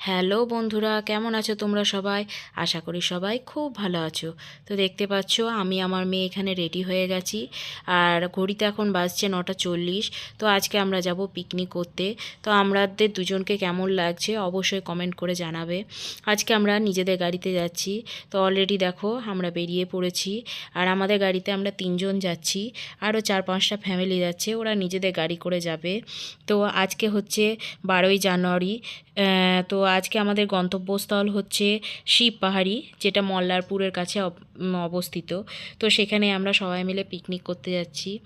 Hello বন্ধুরা, কেমন আছো তোমরা সবাই? আশা করি সবাই খুব ভালো আছো। তো দেখতে পাচ্ছ, আমি আমার মেয়ে এখানে রেডি হয়ে গেছি। আর ঘড়িতে এখন বাজছে নটা চল্লিশ। তো আজকে আমরা যাব পিকনিক করতে। তো আমাদের দুজনকে কেমন লাগছে অবশ্যই কমেন্ট করে জানাবে। আজকে আমরা নিজেদের গাড়িতে যাচ্ছি। তো অলরেডি দেখো, আমরা বেরিয়ে পড়েছি। আর আমাদের গাড়িতে আমরা তিনজন যাচ্ছি। আরও চার পাঁচটা ফ্যামিলি যাচ্ছে, ওরা নিজেদের গাড়ি করে যাবে। তো আজকে হচ্ছে বারোই জানুয়ারি। তো আজকে আমাদের গন্তব্যস্থল হচ্ছে শিব পাহাড়ি, যেটা মল্লারপুরের কাছে অব- অবস্থিত। তো সেখানে আমরা সবাই মিলে পিকনিক করতে যাচ্ছি।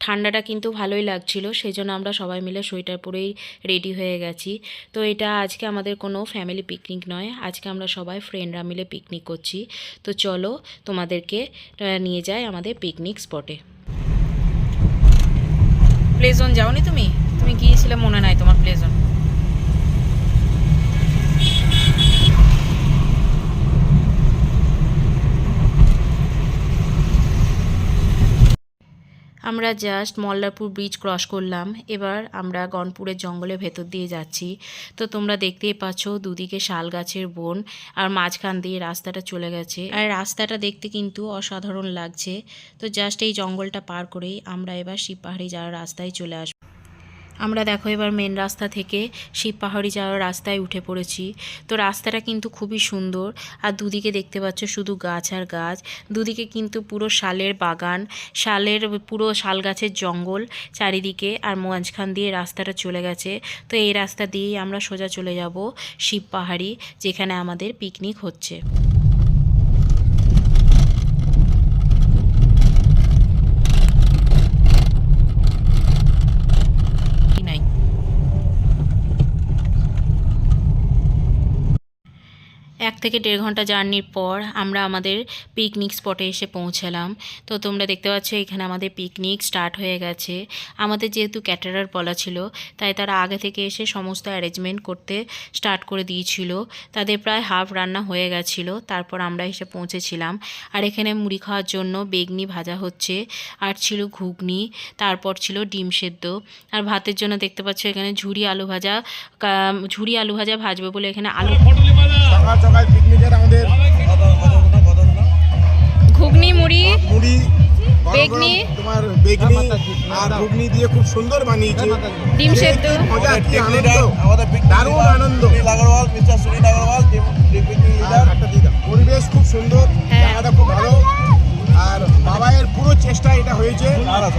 ঠান্ডাটা কিন্তু ভালোই লাগছিল সেই জন্য আমরা সবাই মিলে সোয়েটার পরেই রেডি হয়ে গেছি। তো এটা আজকে আমাদের কোনো ফ্যামিলি পিকনিক নয়, আজকে আমরা সবাই ফ্রেন্ডরা মিলে পিকনিক করছি। তো চলো তোমাদেরকে নিয়ে যাই আমাদের পিকনিক স্পটে প্লেজন যাওনি তুমি? তুমি গিয়েছিলে মনে নাই তোমার প্লেজন আমরা জাস্ট মল্লারপুর ব্রিজ ক্রস করলাম। এবার আমরা গনপুরের জঙ্গলের ভেতর দিয়ে যাচ্ছি। তো তোমরা দেখতেই পাচ্ছ দুদিকে শাল গাছের বন আর মাঝখান দিয়ে রাস্তাটা চলে গেছে। আর রাস্তাটা দেখতে কিন্তু অসাধারণ লাগছে। তো জাস্ট এই জঙ্গলটা পার করেই আমরা এবার শিব পাহাড়ি যাওয়ার রাস্তায় চলে আসব আমরা দেখো এবার মেন রাস্তা থেকে শিব পাহাড়ি যাওয়ার রাস্তায় উঠে পড়েছি। তো রাস্তাটা কিন্তু খুবই সুন্দর। আর দুদিকে দেখতে পাচ্ছ শুধু গাছ আর গাছ। দুদিকে কিন্তু পুরো শালের বাগান, শালের পুরো শাল গাছের জঙ্গল চারিদিকে। আর মাঝখান দিয়ে রাস্তাটা চলে গেছে। তো এই রাস্তা দিয়েই আমরা সোজা চলে যাব শিব পাহাড়ি, যেখানে আমাদের পিকনিক হচ্ছে নাই এক থেকে দেড় ঘণ্টা জার্নির পর আমরা আমাদের পিকনিক স্পটে এসে পৌঁছালাম। তো তোমরা দেখতে পাচ্ছ এখানে আমাদের পিকনিক স্টার্ট হয়ে গেছে। আমাদের যেহেতু ক্যাটারার বলা ছিল তাই তারা আগে থেকে এসে সমস্ত অ্যারেঞ্জমেন্ট করতে স্টার্ট করে দিয়েছিল। তাদের প্রায় হাফ রান্না হয়ে গেছিল তারপর আমরা এসে পৌঁছেছিলাম। আর এখানে মুড়ি খাওয়ার জন্য বেগনি ভাজা হচ্ছে আর ছিল ঘুগনি তারপর ছিল ডিম সেদ্ধ। আর ভাতের জন্য দেখতে পাচ্ছ এখানে ঝুড়ি আলু ভাজা ঝুড়ি আলু ভাজা ভাজবে বলে এখানে আলু সকাল আমাদের ঘুগনি মুড়ি মুড়ি বেগনি। তোমার বেগনি আর ঘুগনি দিয়ে খুব সুন্দর বানিয়েছে। ডিম সেদ্ধ। মজা কি আনন্দ? আমাদের দারুণ আনন্দ। Agarwal mister Sunil Agarwal picnic leader একটা দিয়ে পরিবেশ খুব সুন্দর হ্যাঁ। জায়গাটা খুব ভালো। আর বাবাইয়ের পুরো চেষ্টা এটা হয়েছে।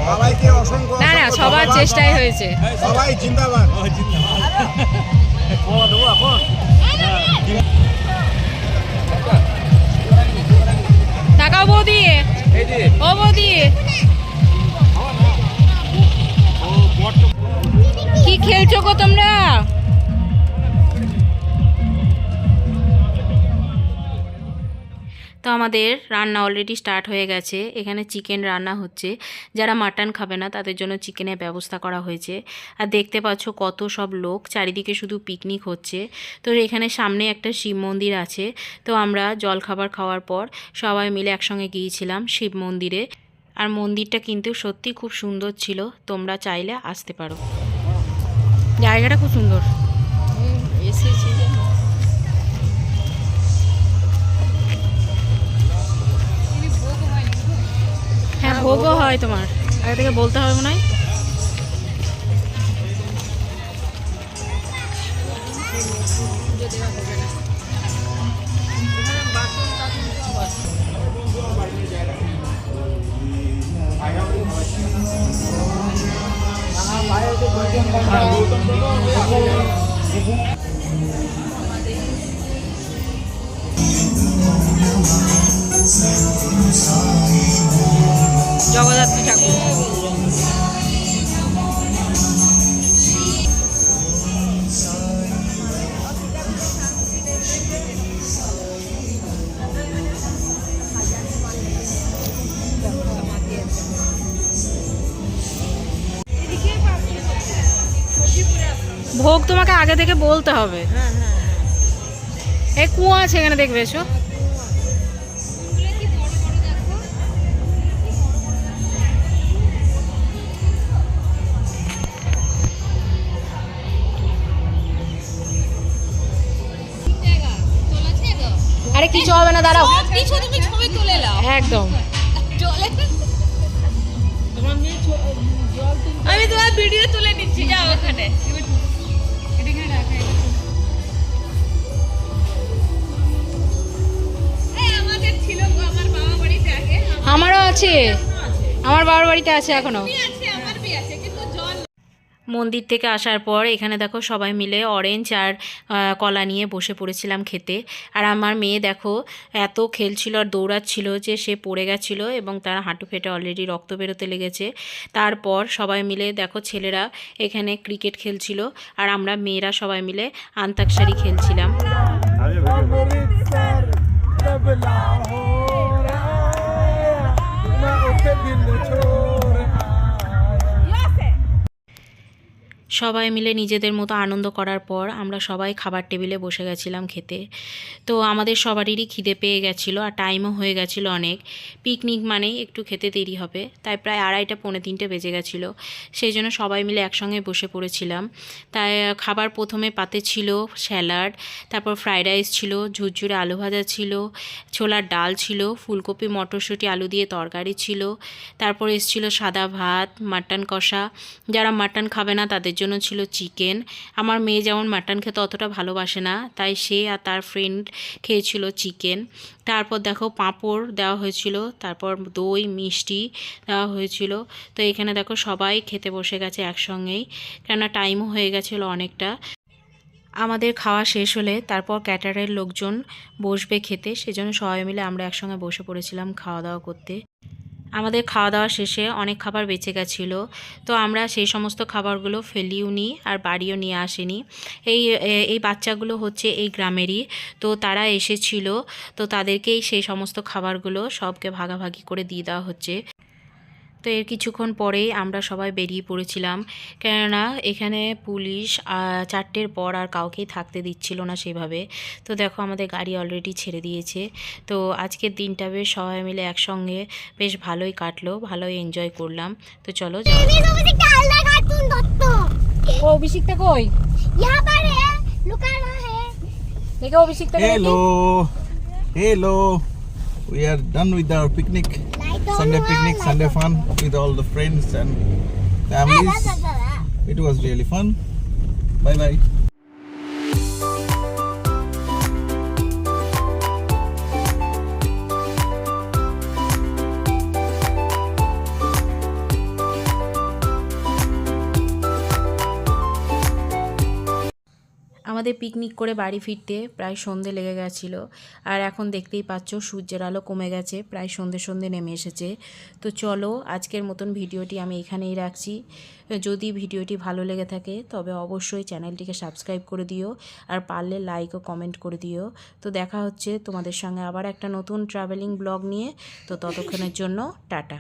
বাবাইকে অসংখ্য না না সবার চেষ্টাই হয়েছে। সবাই জিন্দাবাদ। তাকাও বৌদি ও বৌদি আমাদের রান্না অলরেডি স্টার্ট হয়ে গেছে। এখানে চিকেন রান্না হচ্ছে। যারা মাটন খাবে না, তাদের জন্য চিকেনের ব্যবস্থা করা হয়েছে। আর দেখতে পাচ্ছ কত সব লোক, চারিদিকে শুধু পিকনিক হচ্ছে। তো এখানে সামনে একটা শিব মন্দির আছে। তো আমরা জল খাবার খাওয়ার পর সবাই মিলে একসঙ্গে গিয়েছিলাম শিব মন্দিরে। আর মন্দিরটা কিন্তু সত্যি খুব সুন্দর ছিল। তোমরা চাইলে আসতে পারো। জায়গাটা খুব সুন্দর। হ্যাঁ ভোগও হয় তোমার। আগে থেকে বলতে হবে মনে হয়। জগদ্ধাত্রী ঠাকুর। ভোগ তোমাকে আগে থেকে বলতে হবে। হ্যাঁ হ্যাঁ এই কুয়া আছে এখানে দেখবে এসো। আরে কিছু হবে না দাঁড়াও। কিছু তুমি ছবি তুলে নাও একদম। জলে। আমি তোমার ভিডিও তুলে নিচ্ছি যাও ওখানে। এই আমাদের ছিল গো, আমার বাবা বাড়িতে আগে। আমারও আছে। আমার বাবার বাড়িতে আছে এখনও। মন্দির থেকে আসার পর এখানে দেখো সবাই মিলে অরেঞ্জ আর কলা নিয়ে বসে পড়েছিলাম খেতে। আর আমার মেয়ে দেখো এত খেলছিল আর দৌড়াচ্ছিল যে সে পড়ে গেছিল এবং তার হাঁটু ফেটে অলরেডি রক্ত বেরোতে লেগেছে। তারপর সবাই মিলে দেখো ছেলেরা এখানে ক্রিকেট খেলছিল আর আমরা মেয়েরা সবাই মিলে আন্তাক্ষরী খেলছিলাম। সবাই মিলে নিজেদের মতো আনন্দ করার পর আমরা সবাই খাবার টেবিলে বসে গেছিলাম খেতে। তো আমাদের সবারই খিদে পেয়ে গেছিল আর টাইমও হয়ে গেছিল অনেক। পিকনিক মানেই একটু খেতে দেরি হবে, তাই প্রায় আড়াইটা, পৌনে তিনটে বেজে গেছিল। সেই জন্য সবাই মিলে একসঙ্গে বসে পড়েছিলাম। তাই খাবার প্রথমে পাতে ছিল স্যালাড, তারপর ফ্রাইড রাইস ছিল, ঝুরঝুরে আলু ভাজা ছিল, ছোলার ডাল ছিল, ফুলকপি, মটরশুঁটি, আলু দিয়ে তরকারি ছিল, তারপর এসেছিল সাদা ভাত, মাটন কষা। যারা মাটন খাবে না তাদের জন্য ছিল চিকেন। আমার মেয়ে যেমন মাটন খেতে অতটা ভালোবাসে না, তাই সে আর তার ফ্রেন্ড খেয়েছিল চিকেন। তারপর দেখো পাঁপড় দেওয়া হয়েছিল, তারপর দই, মিষ্টি দেওয়া হয়েছিল। তো এখানে দেখো সবাই খেতে বসে গেছে একসঙ্গেই, কেননা টাইমও হয়ে গেছিল অনেকটা। আমাদের খাওয়া শেষ হলে তারপর ক্যাটারের লোকজন বসবে খেতে, সেজন্য সবাই মিলে আমরা একসঙ্গে বসে পড়েছিলাম খাওয়া দাওয়া করতে। আমাদের খাওয়া দাওয়া শেষে অনেক খাবার বেঁচে গেছিল। তো আমরা সেই সমস্ত খাবারগুলো ফেলিও নি আর বাড়িও নিয়ে আসিনি। এই এই বাচ্চাগুলো হচ্ছে এই গ্রামেরই। তো তারা এসেছিল। তো তাদেরকেই সেই সমস্ত খাবারগুলো সবকে ভাগাভাগি করে দিয়ে দেওয়া হচ্ছে। তো এর কিছুক্ষণ পরেই আমরা সবাই বেরিয়ে পড়েছিলাম। কেননা এখানে পুলিশ চারটের পর আর কাউকেই থাকতে দিচ্ছিল না সেভাবে। তো দেখো আমাদের গাড়ি অলরেডি ছেড়ে দিয়েছে। তো আজকের দিনটা বেশ সবাই মিলে একসঙ্গে বেশ ভালোই কাটলো ভালোই এনজয় করলাম। তো চলো অভিষিকটা কই? Hello hello we are done with our picnic Sunday picnic, Sunday fun with all the friends and families. It was really fun. Bye bye. আমাদের পিকনিক করে বাড়ি ফিরতে প্রায় সন্ধে লেগে গেছিল। আর এখন দেখতেই পাচ্ছ সূর্যের আলো কমে গেছে, প্রায় সন্ধে সন্ধে নেমে এসেছে। তো চলো আজকের মতন ভিডিওটি আমি এখানেই রাখছি। যদি ভিডিওটি ভালো লেগে থাকে, তবে অবশ্যই চ্যানেলটিকে সাবস্ক্রাইব করে দিও আর পারলে লাইক ও কমেন্ট করে দিও। তো দেখা হচ্ছে তোমাদের সঙ্গে আবার একটা নতুন ট্রাভেলিং ব্লগ নিয়ে। তো ততক্ষণের জন্য টাটা।